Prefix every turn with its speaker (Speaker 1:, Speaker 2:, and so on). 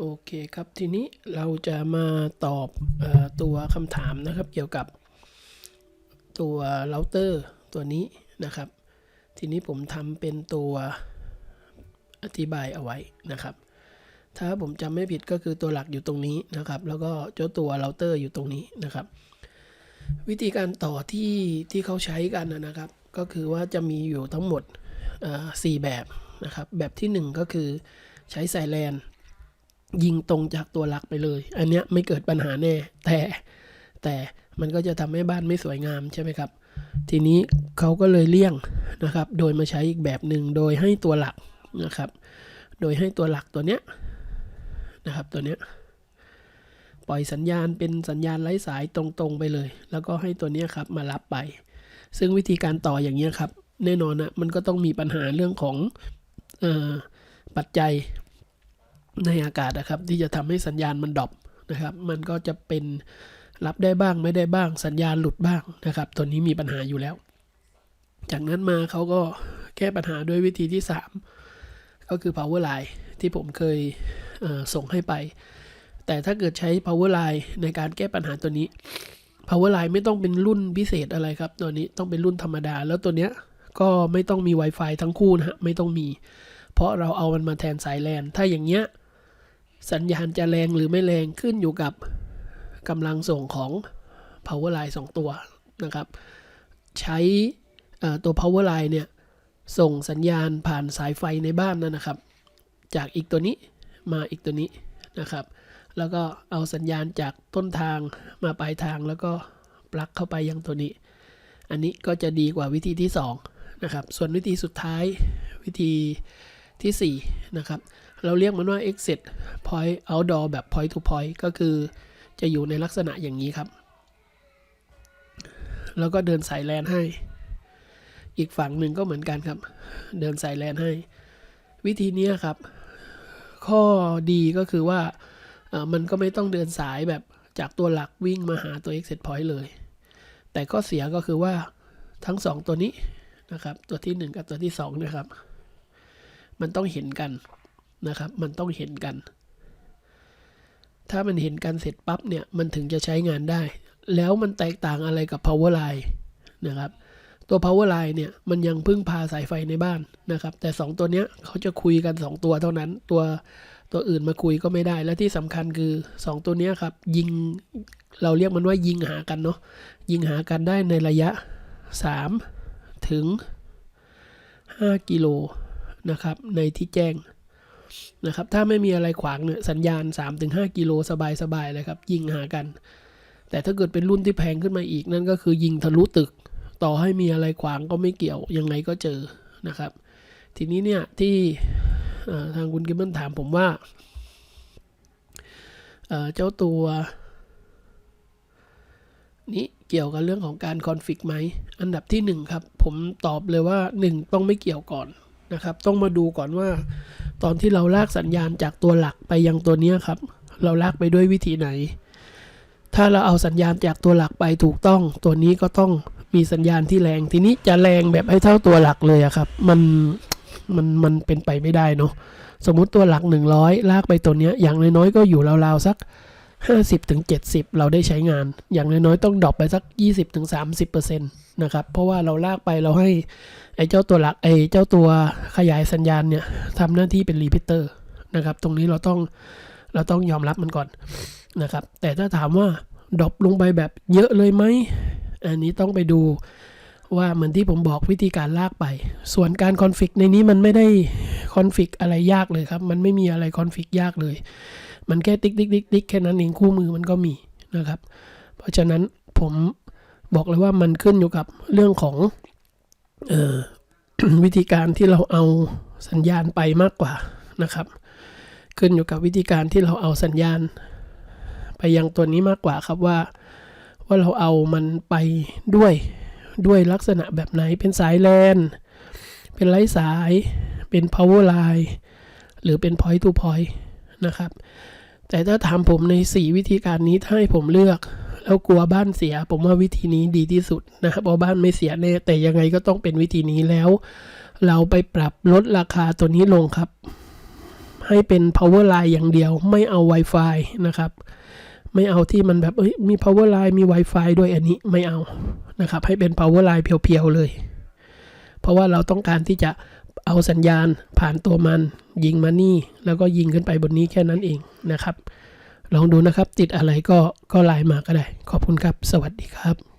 Speaker 1: โอเคครับ ทีนี้เราจะมาตอบอตัวคำถามนะครับ เกี่ยวกับตัวเราเตอร์ตัวนี้นะครับ ทีนี้ผมทำเป็นตัวอธิบายเอาไว้นะครับ ถ้าผมจำไม่ผิดก็คือตัวหลักอยู่ตรงนี้นะครับ แล้วก็เจ้าตัวเราเตอร์อยู่ตรงนี้นะครับ วิธีการต่อที่ที่เขาใช้กันนะครับ ก็คือว่าจะมีอยู่ทั้งหมดเอ่อสี่แบบนะครับ แบบที่หนึ่งก็คือใช้สายแลน ยิงตรงจากตัวหลักไปเลย อันเนี้ยไม่เกิดปัญหาแน่ แต่แต่มันก็จะทำให้บ้านไม่สวยงามใช่ไหมครับ ทีนี้เขาก็เลยเลี่ยงนะครับ โดยมาใช้อีกแบบหนึ่งโดยให้ตัวหลักนะครับ โดยให้ตัวหลักตัวเนี้ยนะครับตัวเนี้ยปล่อยสัญญาณเป็นสัญญาณไร้สายตรงๆไปเลย แล้วก็ให้ตัวเนี้ยครับมารับไป ซึ่งวิธีการต่ออย่างเงี้ยครับ แน่นอนนะมันก็ต้องมีปัญหาเรื่องของอปัจจัย ในอากาศนะครับ ที่จะทำให้สัญญาณมันดรอปนะครับ มันก็จะเป็นรับได้บ้างไม่ได้บ้างสัญญาณหลุดบ้างนะครับ ตัวนี้มีปัญหาอยู่แล้ว จากนั้นมาเขาก็แก้ปัญหาด้วยวิธีที่ 3 ก็คือ power line ที่ผมเคยเส่งให้ไป แต่ถ้าเกิดใช้ power line ในการแก้ปัญหาตัวนี้ power line ไม่ต้องเป็นรุ่นพิเศษอะไรครับ ตัวนี้ต้องเป็นรุ่นธรรมดา แล้วตัวเนี้ยก็ไม่ต้องมี Wi-Fi ทั้งคู่นะฮะไม่ต้องมี เพราะเราเอามันมาแทนสายแลนถ้าอย่างเงี้ย สัญญาณจะแรงหรือไม่แรงขึ้นอยู่กับกำลังส่งของ power line 2 ตัวนะครับ ใช้ตัว power line เนี่ย ส่งสัญญาณผ่านสายไฟในบ้านนั่นนะครับ จากอีกตัวนี้มาอีกตัวนี้นะครับ แล้วก็เอาสัญญาณจากต้นทางมาปลายทางแล้วก็ปลั๊กเข้าไปยังตัวนี้ อันนี้ก็จะดีกว่าวิธีที่2นะครับ ส่วนวิธีสุดท้ายวิธีทีสี่4นะครับ เราเรียกมันว่า exit point outdoor แบบ point to point ก็คือจะอยู่ในลักษณะอย่างนี้ครับ แล้วก็เดินสายแลนให้ อีกฝั่งหนึ่งก็เหมือนกันครับ เดินสายแลนให้ วิธีนี้ครับ ข้อดีก็คือว่ามันก็ไม่ต้องเดินสายแบบจากตัวหลักวิ่งมาหาตัว exit point เลย แต่ข้อเสียก็คือว่าทั้งสองตัวนี้นะครับ ตัวที่หนึ่งกับตัวที่สองนะครับ มันต้องเห็นกัน นะครับ มันต้องเห็นกัน ถ้ามันเห็นกันเสร็จปั๊บเนี่ย มันถึงจะใช้งานได้ แล้วมันแตกต่างอะไรกับ power line นะครับ ตัว power line เนี่ย มันยังพึ่งพาสายไฟในบ้านนะครับ แต่ 2 ตัวเนี้ยเขาจะคุยกัน 2 ตัวเท่านั้น ตัวตัวอื่นมาคุยก็ไม่ได้ และที่สำคัญคือ 2 ตัวเนี้ยครับ ยิงเราเรียกมันว่ายิงหากันเนาะยิงหากันได้ในระยะ 3 ถึง 5 กิโลนะครับ ในที่แจ้ง นะครับถ้าไม่มีอะไรขวางเนี่ยสัญญาณ 3-5 กิโลสบายๆเลยครับยิงหากัน แต่ถ้าเกิดเป็นรุ่นที่แพงขึ้นมาอีกนั่นก็คือยิงทะลุตึก ต่อให้มีอะไรขวางก็ไม่เกี่ยวยังไงก็เจอนะครับ ทีนี้เนี่ยที่ทางคุณกิมเบิลถามผมว่าเจ้าตัวนี้เกี่ยวกับเรื่องของการคอนฟิกไหม อันดับที่หนึ่งครับ ผมตอบเลยว่าหนึ่งต้องไม่เกี่ยวก่อน นะครับ ต้องมาดูก่อนว่า ตอนที่เราลากสัญญาณจากตัวหลักไปยังตัวนี้ครับ เราลากไปด้วยวิธีไหน ถ้าเราเอาสัญญาณจากตัวหลักไปถูกต้อง ตัวนี้ก็ต้องมีสัญญาณที่แรง ทีนี้จะแรงแบบให้เท่าตัวหลักเลยครับ มันมันมันเป็นไปไม่ได้เนาะสมมุติตัวหลัก 100 ลากไปตัวเนี้ยอย่างน้อยๆก็อยู่ราวๆสัก 50ถึง70 เราได้ใช้งาน อย่างน้อยๆต้องดรอปไปสัก 20ถึง30%นะครับ เพราะว่าเราลากไปเราให้ไอ้เจ้าตัวหลักไอ้เจ้าตัวขยายสัญญาณเนี่ยทำหน้าที่เป็นรีพิเตอร์นะครับ ตรงนี้เราต้องเราต้องยอมรับมันก่อนนะครับ แต่ถ้าถามว่าดรอปลงไปแบบเยอะเลยไหม อันนี้ต้องไปดูว่าเหมือนที่ผมบอกวิธีการลากไป ส่วนการคอนฟิกในนี้มันไม่ได้คอนฟิกอะไรยากเลยครับ มันไม่มีอะไรคอนฟิกยากเลย มันแค่ติ๊กติ๊กติ๊กติ๊กแค่นั้นเองคู่มือมันก็มีนะครับ เพราะฉะนั้นผมบอกเลยว่ามันขึ้นอยู่กับเรื่องของออวิธีการที่เราเอาสัญญาณไปมากกว่านะครับ ขึ้นอยู่กับวิธีการที่เราเอาสัญญาณ ไปยังตัวนี้มากกว่าครับว่า ว่าเราเอามันไปด้วยด้วยลักษณะแบบไหนเป็นสายแลนเป็นไร้สาย เป็น power line หรือเป็น point to point นะครับ แต่ถ้าถามผมใน 4 วิธีการนี้ถ้าให้ผมเลือก แล้วกลัวบ้านเสีย ผมว่าวิธีนี้ดีที่สุดนะครับเพราะบ้านไม่เสียแน่แต่ยังไงก็ต้องเป็นวิธีนี้แล้ว เราไปปรับลดราคาตัวนี้ลงครับ ให้เป็น power line อย่างเดียวไม่เอา Wi-Fi นะครับไม่เอาที่มันแบบเอ้ยมี power line มี Wi-Fi ด้วยอันนี้ไม่เอานะครับ ให้เป็น power line เพียวๆเลย เพราะว่าเราต้องการที่จะ เอาสัญญาณผ่านตัวมัน ยิงมานี่ แล้วก็ยิงขึ้นไปบนนี้แค่นั้นเองนะครับ ลองดูนะครับติดอะไรก็ก็ไลน์มาก็ได้ ขอบคุณครับ สวัสดีครับ